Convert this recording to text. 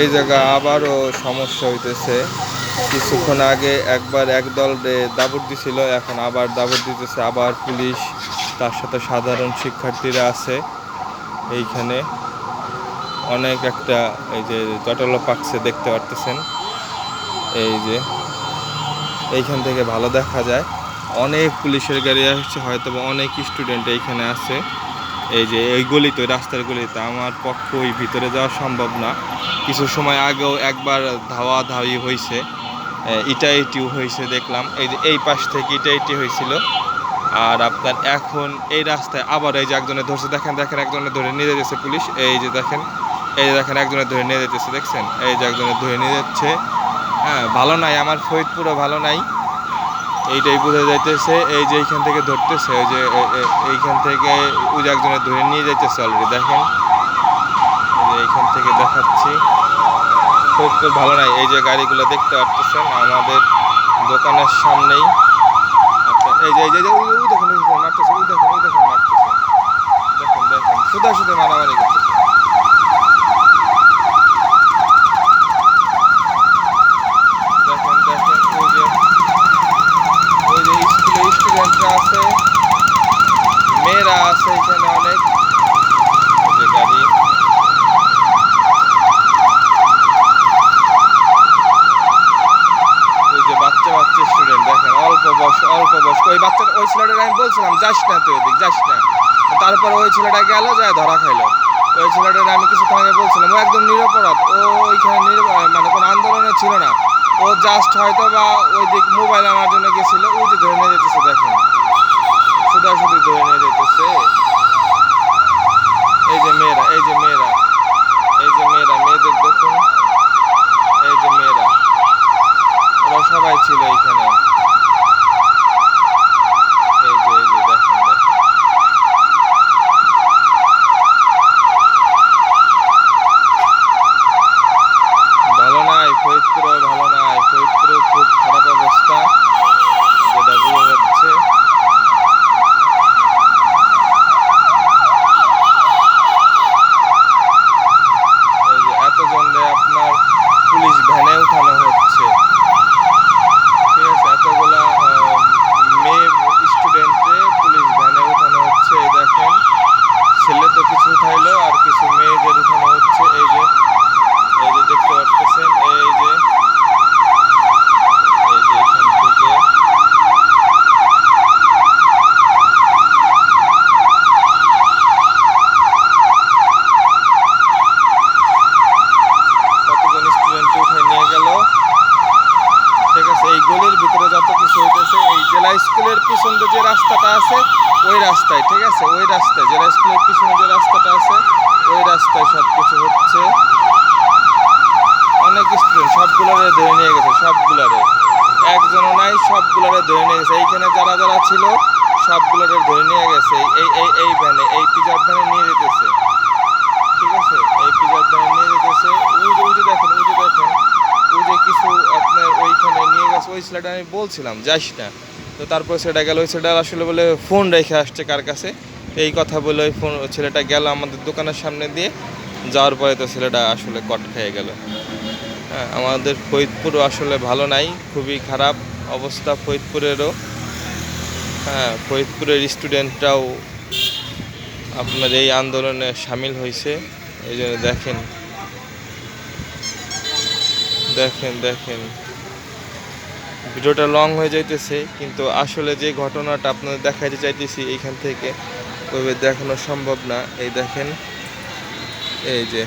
এই জায়গা আবারও সমস্যা হইতেছে। কিছুক্ষণ আগে একবার একদল দাবুর দিছিল, এখন আবার দাবুর দিতেছে, আবার পুলিশ। তার সাথে সাধারণ শিক্ষার্থীরা আছে। এইখানে অনেক একটা এই যে জটলো পাকছে দেখতে পারতেছেন। এই যে এইখান থেকে ভালো দেখা যায়। অনেক পুলিশের গাড়ি আসছে হয়তো অনেক স্টুডেন্ট এইখানে আছে। এই যে এই গলিতে রাস্তার গলিতে আমার পক্ষে ওই ভিতরে যাওয়া সম্ভব না। কিছু সময় আগেও একবার ধাওয়া ধাওয়ি হয়েছে ইটা ইটিও হয়েছে দেখলাম। এই যে এই পাশ থেকে ইটা ইটি হয়েছিল আর আপনার এখন এই রাস্তায় আবার এই যে একজনে ধরছে, দেখেন দেখেন, একজনে ধরে নিয়ে যেতেছে পুলিশ, এই যে দেখেন, এই যে দেখেন, একজনে ধরে নিয়ে যেতেছে দেখছেন? এই যে একজনে ধরে নিয়ে যাচ্ছে। হ্যাঁ ভালো নাই, আমার ফরিদপুরও ভালো নাই। এইটাই বোঝা যাইতেছে, এই যে এইখান থেকে ধরতেছে ওই যে এইখান থেকে ওই যে একজনে ধরে নিয়ে যাইতেছে অলরেডি দেখেন? এইখান থেকে দেখাচ্ছি। ফরিদপুর ভালো নাই, এই যে গাড়িগুলো দেখতে পাচ্ছেন আমাদের দোকানের সামনেই। এই যে এই দেখুন দেখুন দেখুন দেখুন দেখুন দেখুন মারামারি করতেছে দেখেন দেখেন ওই যে ওই যে স্কুলে স্টুডেন্টরা আছে মেয়েরা আছে এখানে অনেক এই যে গাড়ি ওই যে বাচ্চা বাচ্চা স্টুডেন্ট দেখেন অল্প বয়স অল্প বয়স ওই বাচ্চা ওই ছেলেটাকে আমি বলছিলাম যাস না তুই এদিক, যাস না। তারপর ওই ছেলেটা গেল, যায় ধরা খাইলো। ওই ছেলেটাকে আমি কিছু আগে বলছিলাম, ও একদম নিরপরাধ, ও ওইখানে মানে কোনো আন্দোলনে ছিল না। ও জাস্ট হয়তো বা ওই দিক মোবাইল আনার জন্য গেছিল, ওই যে ধরে নিয়ে যেতেছে, দেখেন। সোজাসুজি ধরে নিয়ে যেতেছে এই যে মেয়েরা এই যে মেয়েরা এই যে মেয়েরা মেয়েদের দেখুন এই যে মেয়েরা ওরা সবাই ছিল এইখানে এই যে এই যে দেখেন দেখেন ভালো নাই ফরিদপুরে ভালো নাই ফরিদপুরে খুব খারাপ অবস্থা যেটা বোঝা যাচ্ছে এই যে এতজনরে আপনার পুলিশ ভ্যানে উঠানো হচ্ছে ঠিক আছে এতগুলা আহ, মেয়ে স্টুডেন্টে পুলিশ ভ্যানে উঠানো হচ্ছে এই দেখেন ছেলে তো কিছু উঠাইলো আর কিছু মেয়েদের উঠানো হচ্ছে এই যে এই যে দেখতে পাচ্ছেন এই যে এই যে এখান থেকে কতজন স্টুডেন্ট উঠে নিয়ে গেল ঠিক আছে এই গলির ভিতরে যত কিছু হইতেছে এই জেলা স্কুলের পিছন যে রাস্তাটা আছে, ওই রাস্তায়, ঠিক আছে? ওই রাস্তায়, জেলা স্কুলের পিছনে যে রাস্তাটা আছে, ওই রাস্তায় সব কিছু হচ্ছে। অনেক স্টুডেন্ট সবগুলোরে ধরে নিয়ে গেছে, সবগুলোরে। একজনও নাই, সবগুলোরে ধরে নিয়ে গেছে। এইখানে যারা যারা ছিল, সবগুলোরে ধরে নিয়ে গেছে। এই এই এই ভ্যানে এই পিজার ভ্যানে নিয়ে যেতেছে। ঠিক আছে? এই পিজার ভ্যানে নিয়ে যেতেছে। ওই যে ওই যে দেখেন, ওই যে দেখেন। ওই যে কিছু আপনার ওইখানে নিয়ে গেছে। ওই ছেলেটা আমি বলছিলাম, যাস না। তো তারপর সেটা গেল ওই ছেলেটা আসলে বলে ফোন রেখে আসছে কার কাছে। তো এই কথা বলে ওই ফোন ছেলেটা গেল আমাদের দোকানের সামনে দিয়ে, যাওয়ার পরে তো ছেলেটা আসলে কট খেয়ে গেল। হ্যাঁ আমাদের ফরিদপুরও আসলে ভালো নাই, খুবই খারাপ অবস্থা ফরিদপুরেরও। হ্যাঁ ফরিদপুরের স্টুডেন্টরাও আপনার এই আন্দোলনে সামিল হয়েছে এই জন্য দেখেন দেখেন দেখেন। ভিডিওটা লং হয়ে যাইতেছে, কিন্তু আসলে যে ঘটনাটা আপনাদের দেখাইতে চাইতেছি এইখান থেকে ওইভাবে দেখানো সম্ভব না। এই দেখেন, এই যে